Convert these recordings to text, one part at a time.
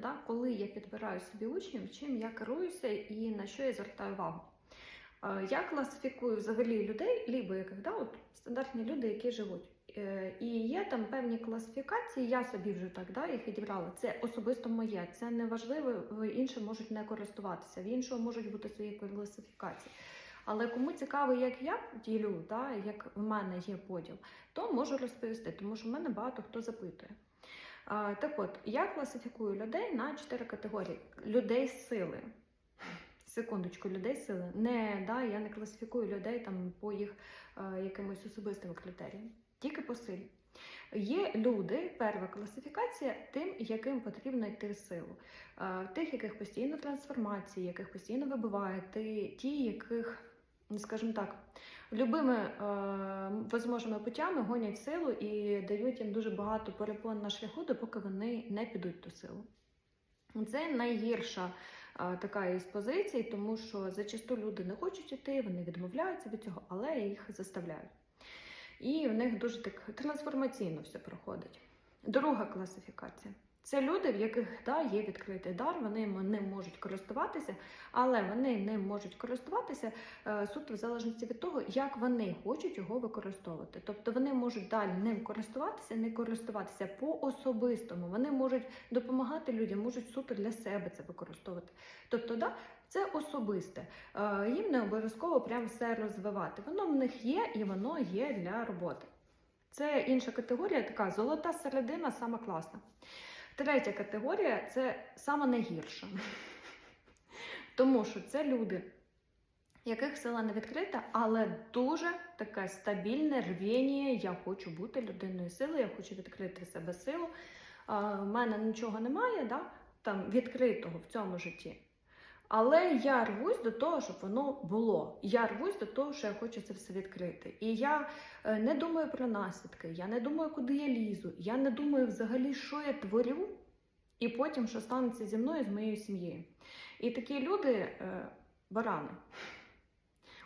Да, коли я підбираю собі учнів, чим я керуюся і на що я звертаю увагу. Е, Я класифікую взагалі людей, лібо яких да, от стандартні люди, які живуть. Е, І є там певні класифікації, я собі вже так да, їх відібрала. Це особисто моє, це не важливо, інші можуть не користуватися, в іншого можуть бути свої класифікації. Але кому цікаво, як я ділю, да, як в мене є поділ, то можу розповісти, тому що в мене багато хто запитує. Так от, я класифікую людей на чотири категорії: людей сили. Секундочку, людей сили. Не, да, я не класифікую людей там по їх е, якимось особистим критеріям, тільки по силі. Є люди, перша класифікація, тим, яким потрібно йти в силу. Е, Тих, яких постійно трансформації, яких постійно вибиває, ті яких, скажімо так, любими е, возможними путями гонять силу і дають їм дуже багато перепон на шляху, допоки вони не підуть ту силу. Це найгірша е, така із позицій, тому що зачасту люди не хочуть іти, вони відмовляються від цього, але їх заставляють. І в них дуже так трансформаційно все проходить. Друга класифікація. Це люди, в яких да, є відкритий дар, вони ним можуть користуватися, але вони ним можуть користуватися е, суто в залежності від того, як вони хочуть його використовувати. Тобто вони можуть далі ним користуватися, не користуватися по особистому. Вони можуть допомагати людям, можуть суто для себе це використовувати. Тобто, да, це особисте. Е, Їм не обов'язково прям все розвивати. Воно в них є і воно є для роботи. Це інша категорія, така золота середина, сама класна. Третя категорія це сама найгірша. Тому що це люди, яких сила не відкрита, але дуже таке стабільне рвіння. Я хочу бути людиною сили, я хочу відкрити себе силу. У мене нічого немає, да? там відкритого в цьому житті. Але я рвусь до того, щоб воно було. Я рвусь до того, що я хочу це все відкрити. І я е, не думаю про наслідки, я не думаю, куди я лізу, я не думаю взагалі, що я творю, і потім, що станеться зі мною, з моєю сім'єю. І такі люди е, барани.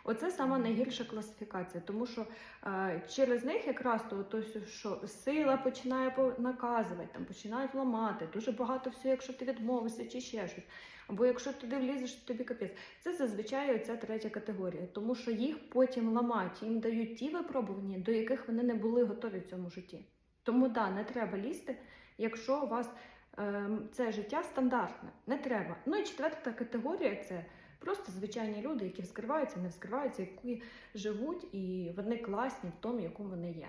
Оце сама найгірша класифікація, тому що е, через них якраз то, то, що сила починає наказувати, там починають ламати, дуже багато всього, якщо ти відмовишся чи ще щось. Або якщо туди влізеш, то тобі капець. Це зазвичай оця третя категорія, тому що їх потім ламають, їм дають ті випробування, до яких вони не були готові в цьому житті. Тому да, не треба лізти, якщо у вас це життя стандартне, не треба. Ну і четверта категорія це просто звичайні люди, які вскриваються, не вскриваються, які живуть, і вони класні в тому, якому вони є.